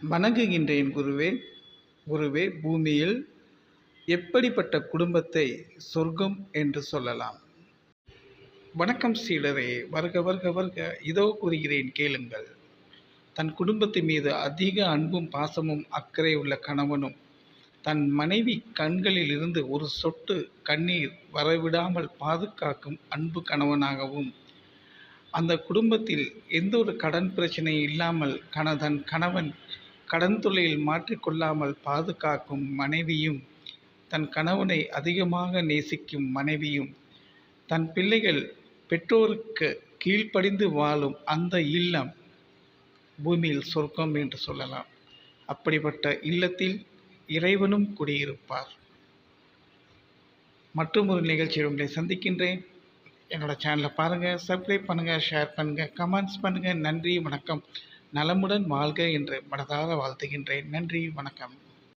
வணங்குகின்றேன் குருவே. குருவே பூமியில் எப்படிப்பட்ட குடும்பத்தை சொர்க்கம் என்று சொல்லலாம்? வணக்கம் சீடரே. வருக வருக வருக. இதோ கூறுகிறேன் கேளுங்கள். தன் குடும்பத்தின் மீது அதிக அன்பும் பாசமும் அக்கறை உள்ள கணவனும் தன் மனைவி கண்களில் இருந்து ஒரு சொட்டு கண்ணீர் வரவிடாமல் பாதுகாக்கும் அன்பு கணவனாகவும் அந்த குடும்பத்தில் எந்த ஒரு கடன் பிரச்சனை இல்லாமல் கண தன் கணவன் கடன் தொல்லையில் மாற்றிக்கொள்ளாமல் பாதுகாக்கும் மனைவியும் தன் கணவனை அதிகமாக நேசிக்கும் மனைவியும் தன் பிள்ளைகள் பெற்றோருக்கு கீழ்ப்படிந்து வாழும் அந்த இல்லம் பூமியில் சொர்க்கம் என்று சொல்லலாம். அப்படிப்பட்ட இல்லத்தில் இறைவனும் குடியிருப்பார். மற்றும் ஒரு நிகழ்ச்சியில் உங்களை சந்திக்கின்றேன். என்னோட சேனலை பாருங்கள் சப்ஸ்கிரைப் பண்ணுங்கள் ஷேர் பண்ணுங்கள் கமெண்ட்ஸ் பண்ணுங்கள் நன்றி வணக்கம். நலமுடன் வாழ்க என்று மனதார வாழ்த்துகின்றேன். நன்றி வணக்கம்.